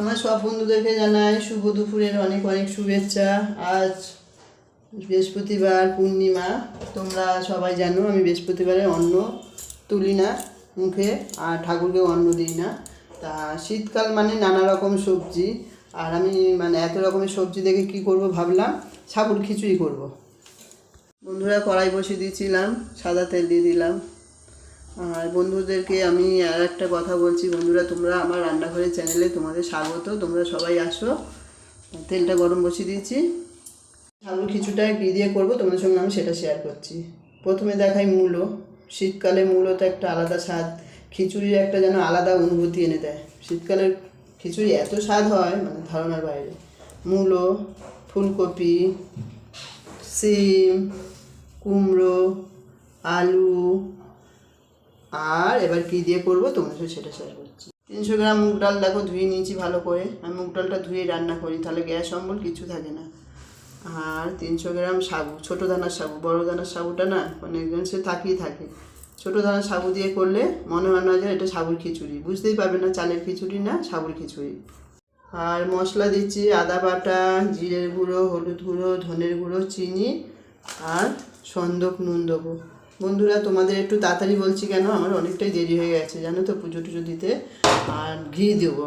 আমার সব বন্ধুদেরকে জানাই শুভ দুপুরের অনেক অনেক শুভেচ্ছা। আজ বৃহস্পতিবার পূর্ণিমা, তোমরা সবাই জানো আমি বৃহস্পতিবারে অন্ন তুলি না মুখে আর ঠাকুরকে অন্ন দিই না। তা শীতকাল মানে নানা রকম সবজি। আর আমি মানে এত রকমের সবজি দেখে কি করব ভাবলাম সাবুর খিচুড়ি করব। বন্ধুরা কড়াই বসিয়ে দিয়েছিলাম, সাদা তেল দিয়ে দিলাম। আর বন্ধুদেরকে আমি আর একটা কথা বলছি। বন্ধুরা, তোমরা আমার রান্নাঘরের চ্যানেলে তোমাদের স্বাগত। তোমরা সবাই আসো। তেলটা গরম বসিয়ে দিয়েছি। আলু খিচুড়িটা কী দিয়ে করব। তোমাদের সঙ্গে আমি সেটা শেয়ার করছি। প্রথমে দেখাই মূলো। শীতকালে মূলো তো একটা আলাদা স্বাদ। খিচুড়ির একটা যেন আলাদা অনুভূতি এনে দেয়। শীতকালের খিচুড়ি এত স্বাদ হয় মানে ধারণার বাইরে। মূলো, ফুলকপি, সিম, কুমড়ো, আলু আর এবার কি দিয়ে করব? তোমাদের সাথে সেটা শেয়ার করছি। তিনশো গ্রাম মুগ ডাল দেখো ধুয়ে নিয়েছি ভালো করে। আমি মুগ ডালটা ধুয়ে রান্না করি, তাহলে গ্যাস, অম্বল কিছু থাকে না। আর তিনশো গ্রাম সাবু, ছোটো দানার সাবু, বড় দানার সাবুটা না মানে একজন সে থাকিয়ে থাকে। ছোটো দানার সাবু দিয়ে করলে মনে হয় না যে এটা সাবুর খিচুড়ি। বুঝতেই পারবে না চালের খিচুড়ি না সাবুর খিচুড়ি। আর মশলা দিচ্ছি আদা বাটা, জিরের গুঁড়ো, হলুদ গুঁড়ো, ধনের গুঁড়ো, চিনি আর সন্দক, নুন দেবো। বন্ধুরা, তোমাদের একটু তাড়াতাড়ি বলছি কেন? আমার অনেকটাই দেরি হয়ে গেছে, জানো তো পুজো টুজো দিতে। আর ঘি দেবো।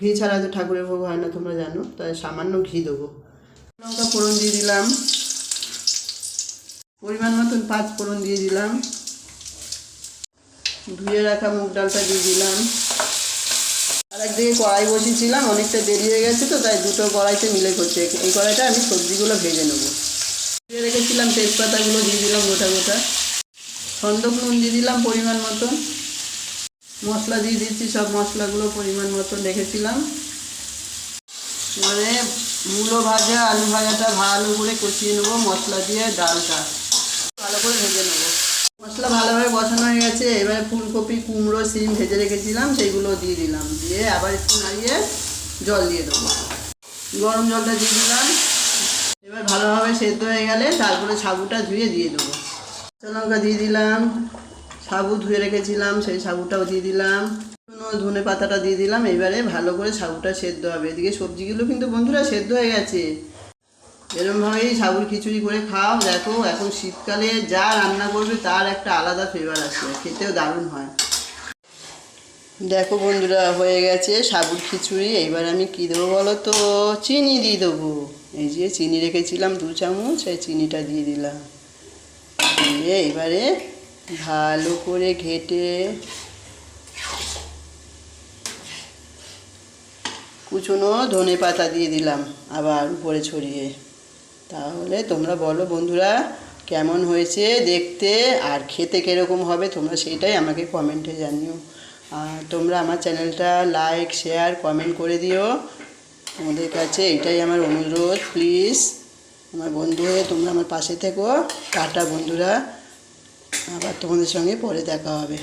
ঘি ছাড়া তো ঠাকুরের ভোগ হয় না, তোমরা জানো। তাই সামান্য ঘি দেবো। লঙ্কা ফোড়ন দিয়ে দিলাম। পরিমাণ মতন পাঁচ ফোড়ন দিয়ে দিলাম। ধুয়ে রাখা মুগ ডালটা দিয়ে দিলাম। আর একদিকে কড়াই বসিয়েছিলাম, অনেকটা দেরি হয়ে গেছে তো, তাই দুটো কড়াইতে মিলে করছে। এই কড়াইটা আমি সবজিগুলো ভেজে নেব। রেখেছিলাম তেজপাতাগুলো দিয়ে দিলাম গোটা গোটা। সন্দক নুন দিয়ে দিলাম পরিমাণ মতন মশলা দিয়ে দিচ্ছি সব মশলাগুলো পরিমাণ মতন রেখেছিলাম। মানে মূলো ভাজা, আলু ভাজাটা ভালো করে কষিয়ে নেব, মশলা দিয়ে ডালটা। ভালো করে ভেজে নেব। মশলা ভালোভাবে বসানো হয়ে গেছে, এবারে ফুলকপি, কুমড়ো, সিম ভেজে রেখেছিলাম, সেইগুলো দিয়ে দিলাম। দিয়ে আবার একটু নাড়িয়ে জল দিয়ে দেবো। গরম জলটা দিয়ে দিলাম। এবার ভালোভাবে সেদ্ধ হয়ে গেলে তারপরে সাবুটা ধুয়ে দিয়ে দেবো। লঙ্কা দিয়ে দিলাম, সাবু ধুয়ে রেখেছিলাম, সেই সাবুটাও দিয়ে দিলাম। ধনে পাতাটা দিয়ে দিলাম, এবারে ভালো করে সাবুটা সেদ্ধ হবে। এদিকে সবজিগুলো কিন্তু বন্ধুরা সেদ্ধ হয়ে গেছে। এরমভাবেই সাবুর খিচুড়ি করে খাও। দেখো, এখন শীতকালে যা রান্না করবে তার একটা আলাদা ফ্লেভার আছে খেতেও দারুণ হয়। দেখো বন্ধুরা, হয়ে গেছে সাবুর খিচুড়ি। এইবার আমি কী দেবো বলো তো? চিনি দিয়ে দেবো। এই যে চিনি রেখেছিলাম দু চামচ, এই চিনিটা দিয়ে দিলাম। দিয়ে এবারে ভালো করে ঘেটে কুচনো ধনে পাতা দিয়ে দিলাম আবার উপরে ছড়িয়ে। তাহলে তোমরা বলো বন্ধুরা, কেমন হয়েছে দেখতে আর খেতে কীরকম হবে তোমরা সেটাই আমাকে কমেন্টে জানিও। আর তোমরা আমার চ্যানেলটা লাইক, শেয়ার, কমেন্ট করে দিও। তোমাদের কাছে এটাই আমার অনুরোধ প্লিজ আমার বন্ধু হয়ে তোমরা আমার পাশে থেকো। টাটা বন্ধুরা, আবার তোমাদের সঙ্গে পরে দেখা হবে।